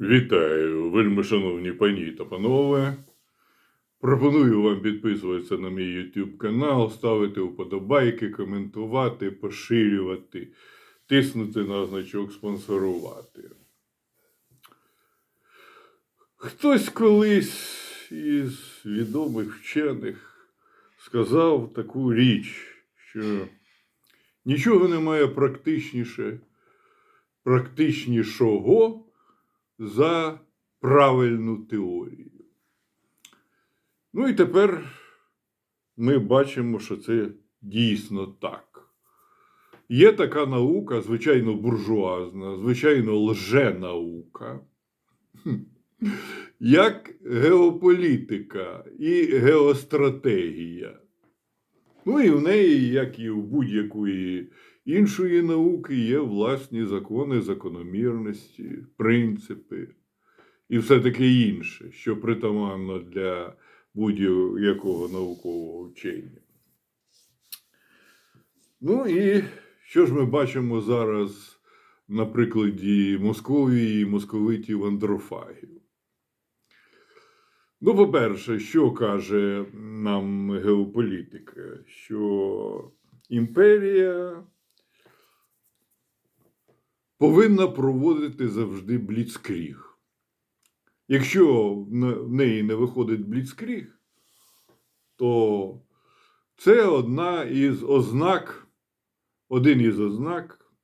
Вітаю, вельми шановні пані та панове. Пропоную вам підписуватися на мій YouTube канал, ставити вподобайки, коментувати, поширювати, тиснути на значок спонсорувати. Хтось колись із відомих вчених сказав таку річ, що нічого немає практичніше, практичнішого за правильну теорію. Ну і тепер ми бачимо, що це дійсно так. Є така наука, звичайно, буржуазна, звичайно, лженаука, як геополітика і геостратегія. Ну і в неї, як і в будь-якої іншої науки, є власні закони, закономірності, принципи і все таке інше, що притаманно для будь-якого наукового вчення. Ну і що ж ми бачимо зараз на прикладі Московії і московитів андрофагів? Ну, по-перше, що каже нам геополітика? Що імперія повинна проводити завжди бліцкріг. Якщо в неї не виходить бліцкріг, то це одна із ознак, один із ознак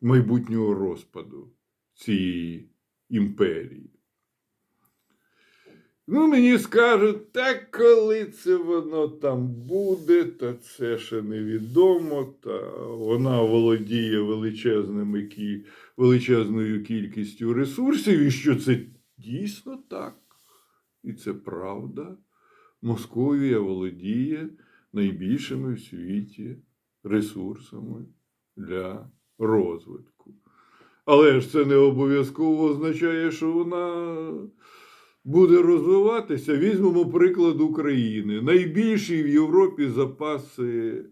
майбутнього розпаду цієї імперії. Ну, мені скажуть, так коли це воно там буде, та це ще невідомо, та вона володіє величезними, кі- величезною кількістю ресурсів, і що це дійсно так. І це правда. Московія володіє найбільшими в світі ресурсами для розвитку. Але ж це не обов'язково означає, що вона буде розвиватися. Візьмемо приклад України. Найбільші в Європі запаси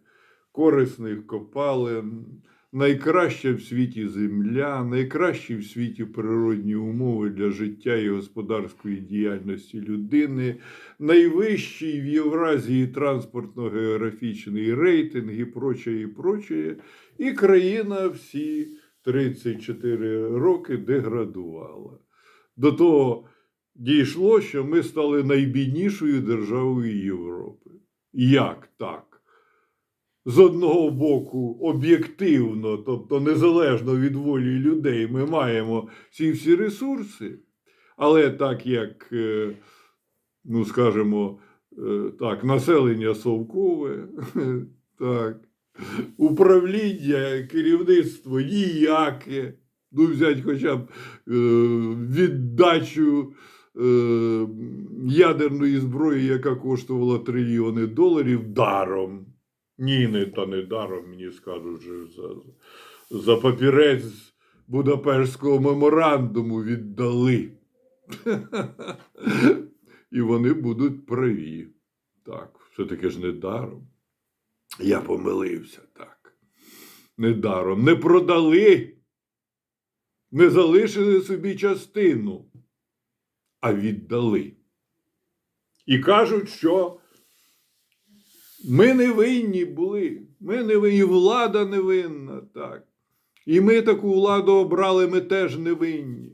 корисних копалин, найкраща в світі земля, найкращі в світі природні умови для життя і господарської діяльності людини, найвищий в Євразії транспортно-географічний рейтинг і прочее, і прочее. І країна всі 34 роки деградувала. До того дійшло, що ми стали найбіднішою державою Європи. Як так? З одного боку, об'єктивно, тобто незалежно від волі людей, ми маємо ці всі ресурси, але так як, е, ну скажімо, е, так, населення совкове, так, управління, керівництво ніяке, ну взять хоча б е, віддачу ядерної зброї, яка коштувала трильйони доларів, даром. Ні, не та не даром, мені скажуть, що за, за папірець Будапештського меморандуму віддали. І вони будуть праві. Так, все-таки ж не даром. Я помилився так. Не даром. Не продали, не залишили собі частину, а віддали. І кажуть, що ми не винні були. Ми не винні, і влада не винна, так. І ми таку владу обрали, ми теж не винні.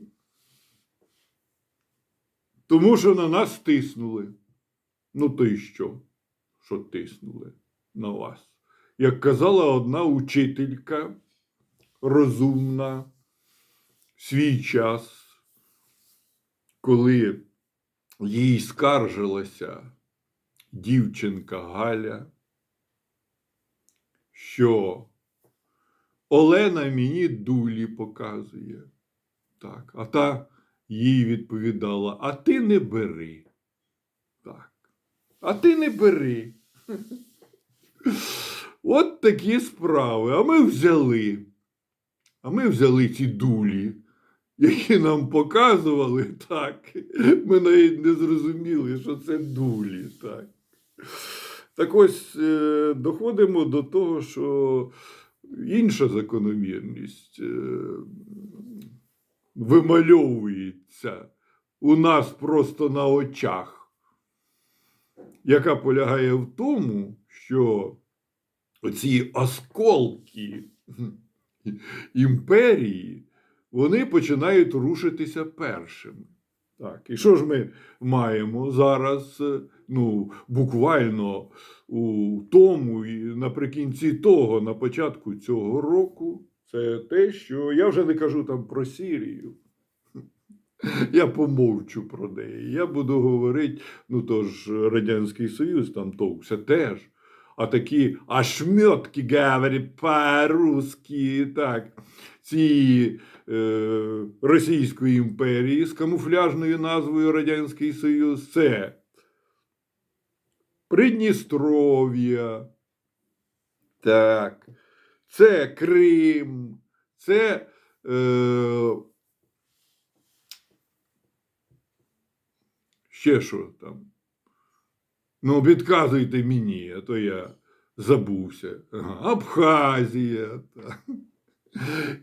Тому що на нас тиснули. Ну, то й що? Що тиснули на вас? Як казала одна учителька розумна свій час, коли їй скаржилася дівчинка Галя, що Олена мені дулі показує. Так, а та їй відповідала: А ти не бери. Так. А ти не бери. От такі справи. А ми взяли. А ми взяли ці дулі, які нам показували, так. Ми навіть не зрозуміли, що це дулі. Так, так ось е, доходимо до того, що інша закономірність. е, вимальовується у нас просто на очах, яка полягає в тому, що оці осколки імперії, вони починають рушитися першими. Так, і що ж ми маємо зараз? Ну, буквально у тому і наприкінці того, на початку цього року, це те, що я вже не кажу там про Сірію. Я помовчу про неї. Я буду говорити, ну то ж Радянський Союз там товкся теж. А такі ошметки, говорять по-русски, так, ці е, Російської імперії з камуфляжною назвою Радянський Союз, це Придністров'я, так, це Крим, це е, ще що там. Ну, підказуйте мені, а то я забувся. Ага, Абхазія. Так.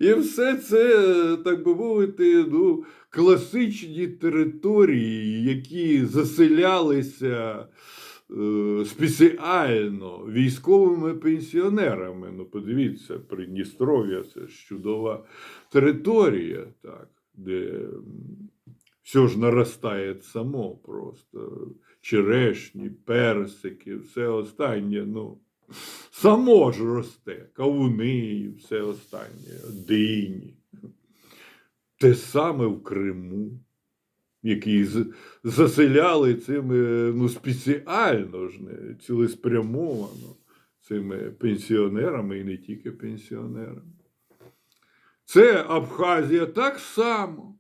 І все це, так би мовити, ну, класичні території, які заселялися е, спеціально військовими пенсіонерами. Ну, подивіться, Придністров'я це ж чудова територія, так, де все ж наростає само просто. Черешні, персики, все останнє, ну, само ж росте, кавуни, і все останнє, дині. Те саме в Криму, які заселяли цими, ну, спеціально ж не цілеспрямовано цими пенсіонерами і не тільки пенсіонерами. Це Абхазія так само.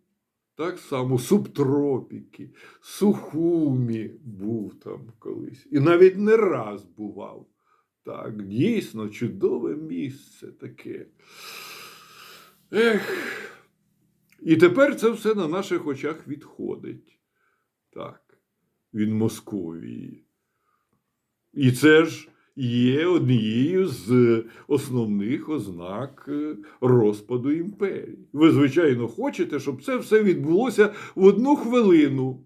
Так само субтропіки, Сухумі був там колись. І навіть не раз бував. Так, дійсно чудове місце таке. Ех. І тепер це все на наших очах відходить. Так, від Московії. І це ж є однією з основних ознак е, розпаду імперії. Ви, звичайно, хочете, щоб це все відбулося в одну хвилину,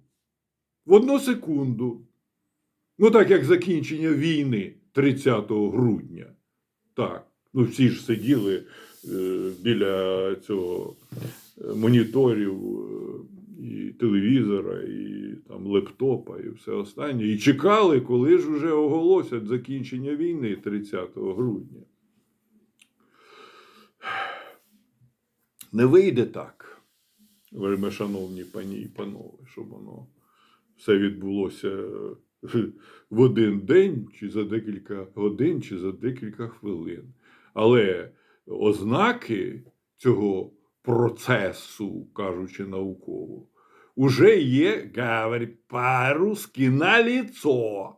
в одну секунду. Ну, так як закінчення війни 30 грудня. Так, ну всі ж сиділи е, біля цього е, моніторів е, і телевізора, і там лептопа, і все останнє. І чекали, коли ж уже оголосять закінчення війни 30 грудня. Не вийде так, вельми шановні пані і панове, щоб воно все відбулося е, в один день, чи за декілька годин, чи за декілька хвилин. Але ознаки цього процесу, кажучи науково, уже є, говорить по-русски, на лицо.